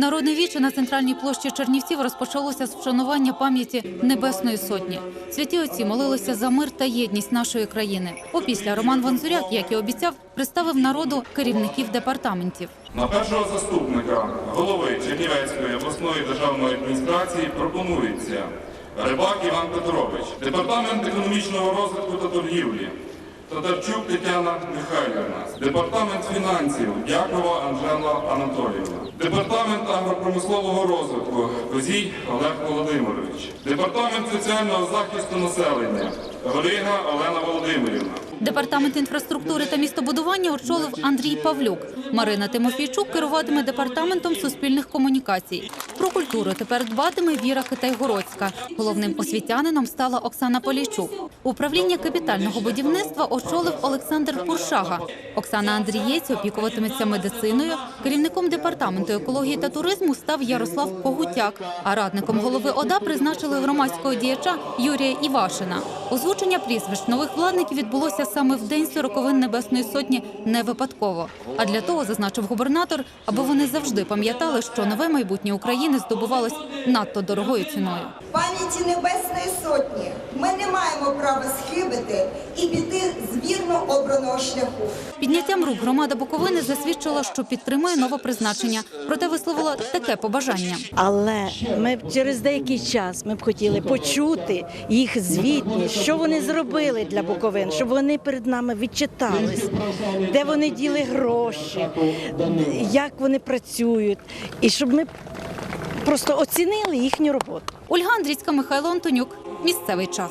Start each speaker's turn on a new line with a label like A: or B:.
A: Народне віче на центральній площі Чернівців розпочалося з вшанування пам'яті Небесної Сотні. Святі отці молилися за мир та єдність нашої країни. Опісля Роман Ванзуряк, як і обіцяв, представив народу керівників департаментів.
B: На першого заступника голови Чернівецької обласної державної адміністрації пропонується Рибак Іван Петрович, департамент економічного розвитку та торгівлі. Татарчук Тетяна Михайлівна, департамент фінансів Дякова Анжела Анатоліївна, агропромислового розвитку Козій Олег Володимирович, департамент соціального захисту населення Горига Олена Володимирівна.
A: Департамент інфраструктури та містобудування очолив Андрій Павлюк. Марина Тимофійчук керуватиме департаментом суспільних комунікацій. Про культуру тепер дбатиме Віра Китайгородська. Головним освітянином стала Оксана Полійчук. Управління капітального будівництва очолив Олександр Пуршага. Оксана Андрієць опікуватиметься медициною. Керівником департаменту екології та туризму став Ярослав Когутяк. А радником голови ОДА призначили громадського діяча Юрія Івашина. Озвучення прізвищ нових владників відбулося саме в день сороковин Небесної Сотні не випадково. А для того, зазначив губернатор, аби вони завжди пам'ятали, що нове майбутнє України здобувалось надто дорогою ціною.
C: пам'яті Небесної Сотні ми не маємо права схибити і піти з вірно обраного шляху.
A: Підняттям рук громада Буковини засвідчила, що підтримує новопризначення, проте висловила таке побажання.
D: Але ми через деякий час ми б хотіли почути їх звітність, що вони зробили для Буковин, щоб вони перед нами відчитались, де вони діли гроші, як вони працюють, і щоб ми просто оцінили їхню роботу.
A: Ольга Андрійська, Михайло Антонюк. Місцевий час.